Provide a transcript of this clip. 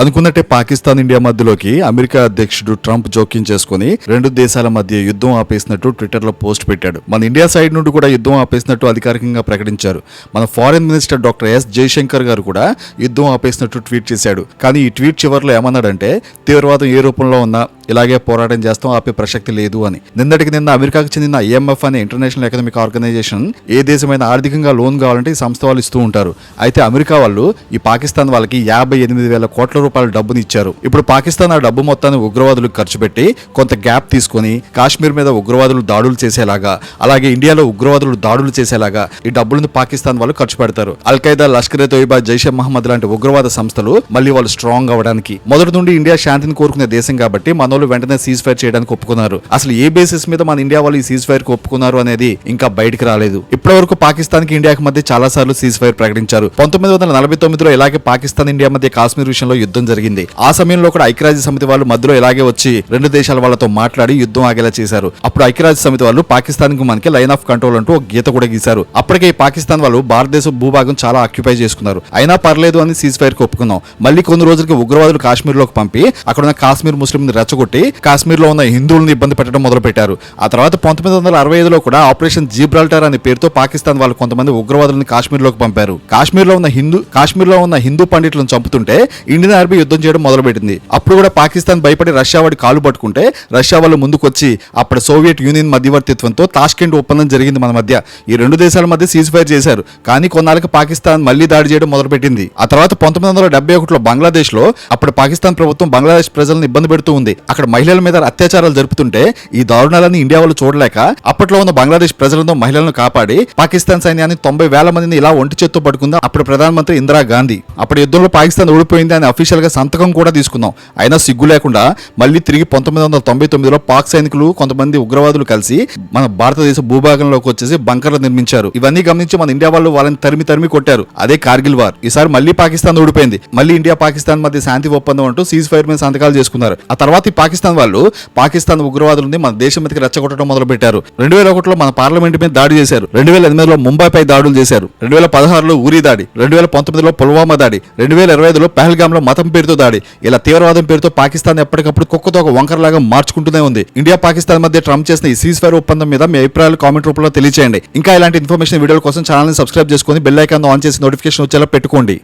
అనుకున్నట్టే పాకిస్తాన్ ఇండియా మధ్యలోకి అమెరికా అధ్యక్షుడు ట్రంప్ జోక్యం చేసుకుని రెండు దేశాల మధ్య యుద్ధం ఆపేసినట్టు ట్విట్టర్లో పోస్ట్ పెట్టాడు. మన ఇండియా సైడ్ నుండి కూడా యుద్ధం ఆపేసినట్టు అధికారికంగా ప్రకటించారు. మన foreign minister doctor S Jaishankar garu కూడా యుద్ధం ఆపేసినట్టు ట్వీట్ చేశాడు. కానీ ఈ ట్వీట్ చివరిలో ఏమన్నాడంటే తీవ్రవాదం ఏ రూపంలో ఉన్నా ఇలాగే పోరాటం చేస్తాం ఆపే ప్రసక్తి లేదు అని. నిన్నటికి నిన్న అమెరికాకు చెందిన ఐఎంఎఫ్ అనే ఇంటర్నేషనల్ ఎకనామిక్ ఆర్గనైజేషన్ ఏ దేశమైనా ఆర్థికంగా లోన్ కావాలంటే ఈ సంస్థ వాళ్ళు ఇస్తూ ఉంటారు. అయితే అమెరికా వాళ్ళు ఈ పాకిస్తాన్ వాళ్ళకి యాభై ఎనిమిది వేల కోట్ల రూపాయల డబ్బుని ఇచ్చారు. ఇప్పుడు పాకిస్తాన్ ఆ డబ్బు మొత్తాన్ని ఉగ్రవాదులకు ఖర్చు పెట్టి కొంత గ్యాప్ తీసుకొని కాశ్మీర్ మీద ఉగ్రవాదులు దాడులు చేసేలాగా అలాగే ఇండియాలో ఉగ్రవాదులు దాడులు చేసేలాగా ఈ డబ్బులను పాకిస్తాన్ వాళ్ళు ఖర్చు పెడతారు. అల్ ఖైదా లష్కర్ తోయిబా జైషే మహమ్మద్ లాంటి ఉగ్రవాద సంస్థలు మళ్ళీ వాళ్ళు స్ట్రాంగ్ అవ్వడానికి మొదటి నుండి ఇండియా శాంతిని కోరుకునే దేశం కాబట్టి మనోళ్ళు వెంటనే సీజ్ ఫైర్ చేయడానికి ఒప్పుకున్నారు. అసలు ఏ బేసిస్ మీద మన ఇండియా వాళ్ళు ఈ సీజ్ ఫైర్కు ఒప్పుకున్నారు అనేది ఇంకా బయటకు రాలేదు. ఇప్పటి వరకు పాకిస్తాన్కి ఇండియాకి మధ్య చాలా సార్లు సీజ్ ఫైర్ ప్రకటించారు. పంతొమ్మిది వందల నలభై తొమ్మిదిలో ఇలాగే పాకిస్తాన్ ఇండియా మధ్య కాశ్మీర్ విషయంలో యుద్ధం జరిగింది. ఆ సమయంలో కూడా ఐక్యరాజ్య సమితి వాళ్ళు మధ్యలో ఇలాగే వచ్చి రెండు దేశాల వాళ్ళతో మాట్లాడి యుద్ధం ఆగేలా చేశారు. అప్పుడు ఐక్యరాజ్య సమితి వాళ్ళు పాకిస్తాన్కు మనకి లైన్ ఆఫ్ కంట్రోల్ అంటూ ఒక గీత కూడా గీశారు. అప్పటికే పాకిస్తాన్ వాళ్ళు భారతదేశ భూభాగం చాలా ఆక్యుపై చేసుకున్నారు. అయినా పర్లేదు అని సీజ్ ఫైర్కు ఒప్పుకున్నాం. మళ్ళీ కొన్ని రోజులకి ఉగ్రవాదులు కాశ్మీర్లోకి పంపి అక్కడ ఉన్న కాశ్మీర్ ముస్లింని రెచ్చగొట్టి కాశ్మీర్లో ఉన్న హిందువులను ఇబ్బంది పెట్టడం మొదలు పెట్టారు ఆ తర్వాత పంతొమ్మిది వందల అరవై ఐదులో కూడా ఆపరేషన్ జీబ్రాల్టర్ అనే పేరుతో పాకిస్తాన్ వాళ్ళు కొంతమంది ఉగ్రవాదులను కాశ్మీర్లోకి పంపారు. కాశ్మీర్లో ఉన్న హిందూ కాశ్మీర్లో ఉన్న హిందూ పండితులను చంపుతుంటే ఇండియన్ ఆర్మీ యుద్ధం చేయడం మొదలు పెట్టింది అప్పుడు కూడా పాకిస్తాన్ భయపడి రష్యా వాడి కాలు పట్టుకుంటే రష్యా వాళ్ళు ముందుకొచ్చి అప్పుడు సోవియట్ యూనియన్ మధ్యవర్తిత్వంతో తాష్కెంట్ ఒప్పందం జరిగింది మన మధ్య. ఈ రెండు దేశాల మధ్య సీజ్ ఫైర్ చేశారు. కానీ కొన్నాళ్ళకి పాకిస్తాన్ మళ్ళీ దాడి చేయడం మొదలుపెట్టింది. ఆ తర్వాత పంతొమ్మిది వందల డెబ్బై ఒకటిలో బంగ్లాదేశ్లో అప్పుడు పాకిస్తాన్ ప్రభుత్వం బంగ్లాదేశ్ ప్రజలను ఇబ్బంది పెడుతూ ఉంది. అక్కడ మహిళల మీద అత్యాచారాలు జరుపుతుంటే ఈ దారుణాలని ఇండియా వాళ్ళు చూడలేక అప్పట్లో ఉన్న బంగ్లాదేశ్ ప్రజలను మహిళలను కాపాడి పాకిస్తాన్ సైన్యాన్ని తొంభై వేల మందిని ఇలా ఒంటి చేత్తో పట్టుకుందా అప్పుడు ప్రధానమంత్రి ఇందిరా గాంధీ. అప్పుడు యుద్ధంలో పాకిస్తాన్ ఓడిపోయింది అని అఫీషియల్ గా సంతకం కూడా తీసుకుందాం అయినా సిగ్గు లేకుండా మళ్ళీ తిరిగి పంతొమ్మిది వందల తొంభై తొమ్మిదిలో పాక్ సైనికులు కొంతమంది ఉగ్రవాదులు కలిసి మన భారతదేశ భూభాగంలోకి వచ్చేసి బంకర్లు నిర్మించారు. ఇవన్నీ గమనించి మన ఇండియా వాళ్ళు వాళ్ళని తరిమి తరిమి కొట్టారు. అదే కార్గిల్ వార్. ఈసారి మళ్ళీ పాకిస్తాన్ ఓడిపోయింది. మళ్ళీ ఇండియా పాకిస్తాన్ మధ్య శాంతి ఒప్పందం అంటూ సీజ్ ఫైర్ మీద సంతకాలు చేసుకున్నారు. ఆ తర్వాత ఈ పాకిస్తాన్ వాళ్ళు పాకిస్తాన్ ఉగ్రవాదులని మన దేశం మీదకి రెచ్చగొట్టడం మొదలు పెట్టారు రెండు వేల ఒకటిలో మన పార్లమెంట్ మీద దాడి చేశారు. రెండు వేల ఎనిమిదిలో ముంబైపై దాడులు చేశారు. రెండు వేల పదహారులో ఊరి దాడి. రెండు వేల పంతొమ్మిదిలో పుల్వామా దాడి. రెండు వేల ఇరవై ఐదులో పహల్గామ్లో మతం పేరుతో దాడి. ఇలా తీవ్రవాదం పేరుతో పాకిస్తాన్ ఎప్పటికప్పుడు కుక్కతో ఒక వంకరలాగా మార్చుకుంటూనే ఉంది. ఇండియా పాకిస్తాన్ మధ్య ట్రంప్ చేసిన ఈ సీజ్ ఫైర్ ఒప్పందం మీద మీ అభిప్రాయాలు కామెంట్ రూపంలో తెలియచేయండి. ఇంకా ఇలాంటి ఇన్ఫర్మేషన్ వీడియోల కోసం ఛానల్ని సబ్స్క్రైబ్ చేసుకొని బెల్ ఐకాన్ ఆన్ చేసి నోటిఫికేషన్ వచ్చేలా పెట్టుకోండి.